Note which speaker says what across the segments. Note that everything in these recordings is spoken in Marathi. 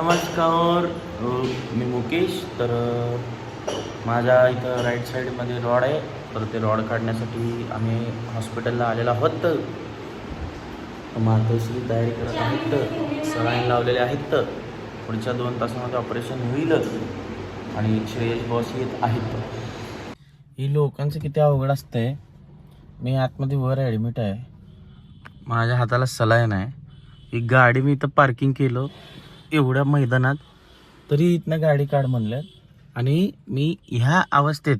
Speaker 1: नमस्कार मी मुकेश. तर माझ्या इथं राईट साईडमध्ये रॉड आहे. तर ते रॉड काढण्यासाठी आम्ही हॉस्पिटलला आलेलो आहोत. तर मातोश्री तयारी करत आहेत. सलाईन लावलेले आहेत. पुढच्या दोन तासामध्ये ऑपरेशन होईल. आणि श्रेयस बॉस येत आहेत. ही लोकांचं किती अवघड असतंय. मी आतमध्ये वर ॲडमिट आहे. माझ्या हाताला सलाईन आहे. ही गाडी मी इथं पार्किंग केलं. एवढ्या मैदानात तरी इथनं गाडी काढ म्हणल्यात. आणि मी ह्या अवस्थेत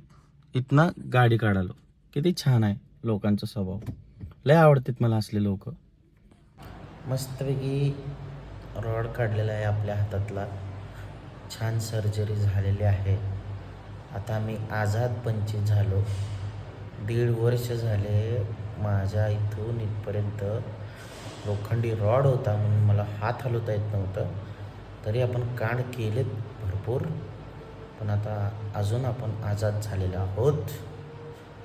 Speaker 1: इथनं गाडी काढालो. किती छान आहे लोकांचा स्वभाव. लय आवडतात मला असले लोक. मस्तपैकी रॉड काढलेला आहे आपल्या हातातला. छान सर्जरी झालेली आहे. आता मी आझाद पंचित झालो. दीड वर्ष झाले माझ्या इथून इथपर्यंत लोखंडी रॉड होता म्हणून मला हात हलवता येत नव्हतं. तरी आपण कांड केलेत भरपूर. पण आता अजून आपण आझाद झालेलो आहोत.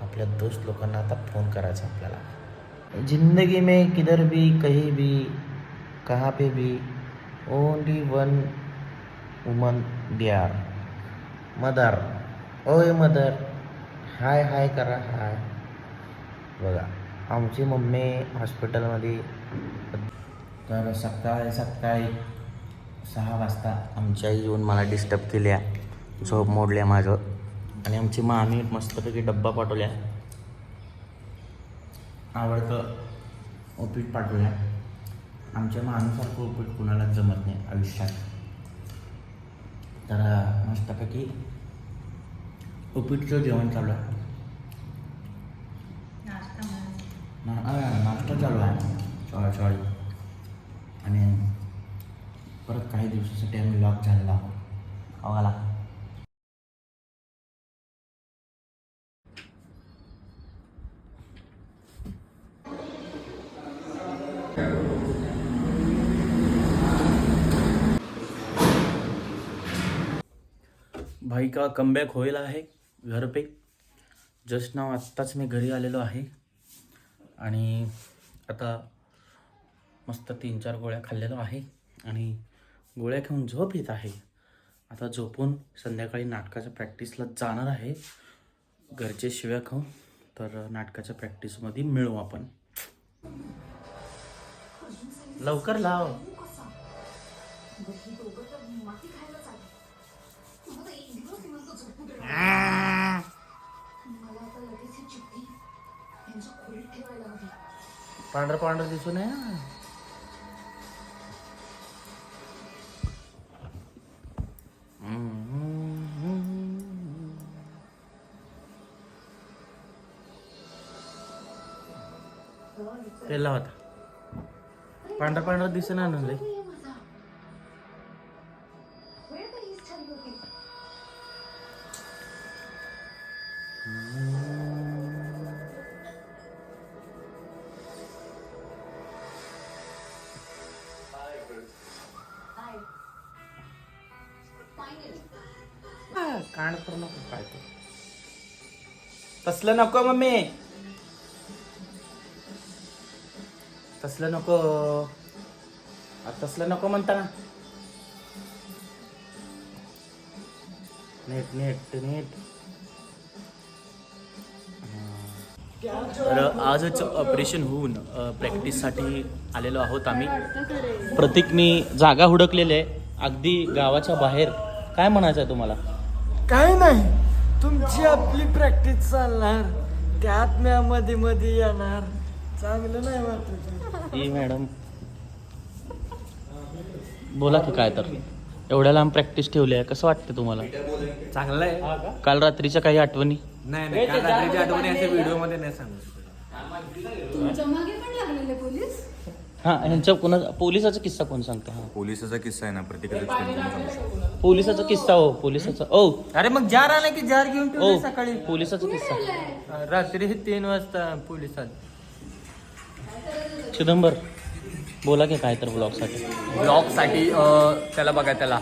Speaker 1: आपल्या दोस्त लोकांना आता फोन करायचा आपल्याला. जिंदगी में किधर भी कहीं भी कहाँ पे भी only one woman dear mother ओय मदर हाय हाय करा हाय. बघा आमची मम्मी हॉस्पिटलमध्ये तर सकाळी सकाळी सहा वाजता आमच्या आई येऊन मला डिस्टर्ब केल्या झोप मोडल्या माझं. आणि आमची मामी मस्तपैकी डब्बा पाठवल्या. आवडतं उपीट पाठवल्या. आमच्या मामीसारखं उपीट कुणालाच जमत नाही आयुष्यात. तर मस्तपैकी उपीटचं जेवण चालू आहे. नाश्ता चालू आहे. सॉरी सॉरी परत काही दिवसासाठी आम्ही लॉक झालेला आहोत. आम्हाला भाई का कमबॅक होईल आहे घर पे. जस्ट नाव आत्ताच मी घरी आलेलो आहे. आणि आता मस्त तीन चार गोळ्या खाल्लेलो आहे. आणि गोळ्या घेऊन झोप येत आहे. आता झोपून संध्याकाळी नाटकाच्या प्रॅक्टिसला जाणार आहे. घरचे शिव्या खाऊन तर नाटकाच्या प्रॅक्टिसमध्ये मिळू आपण. लवकर लाव. पांढरं पांढरं दिसून आहे तेला होता. पांढरा पांढरा दिसेना ना लय कांड करू नको काय तसलं नको मम्मी. तसलं नको. आ, तसलं नको म्हणता ना नीट नीट नीट. तर आजच ऑपरेशन होऊन प्रॅक्टिससाठी आलेलो आहोत आम्ही. प्रतीकनी जागा हुडकलेली आहे. अगदी गावाच्या बाहेर. काय म्हणायचं आहे तुम्हाला?
Speaker 2: काय नाही. तुमची आपली प्रॅक्टिस चालणार. त्यात म्या मध्ये मध्ये येणार. चांगलं नाही वाटत.
Speaker 1: ही मॅडम. बोला की काय तर. एवढ्या लांब प्रॅक्टिस ठेवली आहे कसं वाटतं तुम्हाला?
Speaker 3: चांगलं आहे.
Speaker 1: काल रात्रीच्या काही आठवणी?
Speaker 3: नाही नाही काल रात्रीच्या आठवणी अशा व्हिडिओमध्ये नाही सांगू शकत.
Speaker 4: तुमच्या मागे पण लागलेले पोलीस?
Speaker 1: हा ह्यांच्या कोणा पोलिसाचा किस्सा कोण सांगतो? हा.
Speaker 5: पोलिसाचा किस्सा आहे ना प्रत्येकाचा शकतो.
Speaker 1: पोलिसाचा किस्सा हो पोलिसाचा. ओ.
Speaker 3: अरे मग जार आला की जार घेऊन ठेवले सकाळी?
Speaker 1: पोलिसाचा किस्सा.
Speaker 3: रात्री तीन वाजता पोलिसात.
Speaker 1: चिदंबर बोला की काय तर ब्लॉगसाठी.
Speaker 3: ब्लॉगसाठी त्याला बघा त्याला.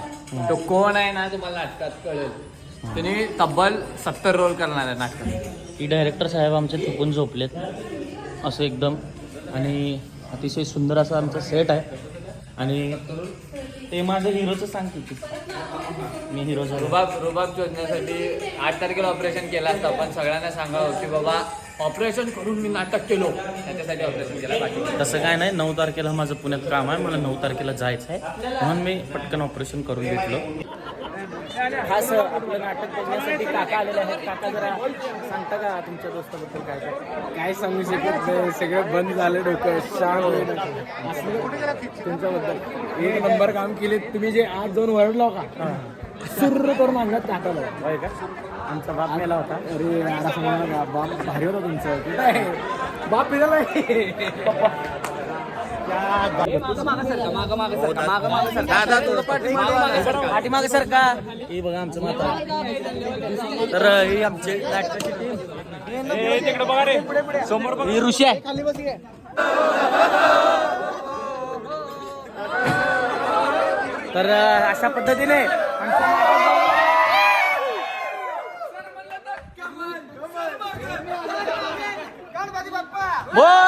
Speaker 3: तो कोण आहे ना तुम्हाला नाटकात कळेल. त्याने तब्बल सत्तर रोल करणार आहे नाटकात.
Speaker 1: ही डायरेक्टर साहेब आमचे थकून झोपलेत. असं एकदम. आणि अतिशय सुंदर असा आमचा सेट आहे. आणि ते माझं हिरोचं सांग की. मी हिरो
Speaker 3: रुबाब रुबाब शोधण्यासाठी आठ तारखेला ऑपरेशन केलं असतं. पण सगळ्यांना सांगावं की बाबा ऑपरेशन करून मी नाटक केलो. त्याच्यासाठी ऑपरेशन केलं. बाकी
Speaker 1: तसं काय नाही नऊ तारखेला माझं पुण्यात काम आहे. मला नऊ तारखेला जायचं आहे. म्हणून मी पटकन ऑपरेशन करून घेतलं. खास आपलं नाटक बघण्यासाठी काका आलेले आहेत. काका जरा सांगता का तुमच्या दोस्ताबद्दल काय
Speaker 2: काय? सांगू शकत नाही. सगळं बंद झालं डोकं. शांत होईल तुमच्याबद्दल एक नंबर काम केले. तुम्ही जे आज जाऊन वरडलो का सुर्र करून अंगात टाकलं
Speaker 1: होय का? आमचा बाप मेला होता.
Speaker 2: अरे यार असं म्हणा का, बाप भारी होता तुमचं. कुठं आहे बाप पिझ्झा
Speaker 1: पाठीमागे सर का हे बघा आमचं माता तर ही आमची नाटकाची टीम तिकडे बघा रे. समोर ही ऋषी आहे. तर अशा पद्धतीने आमचं नाटक- बोल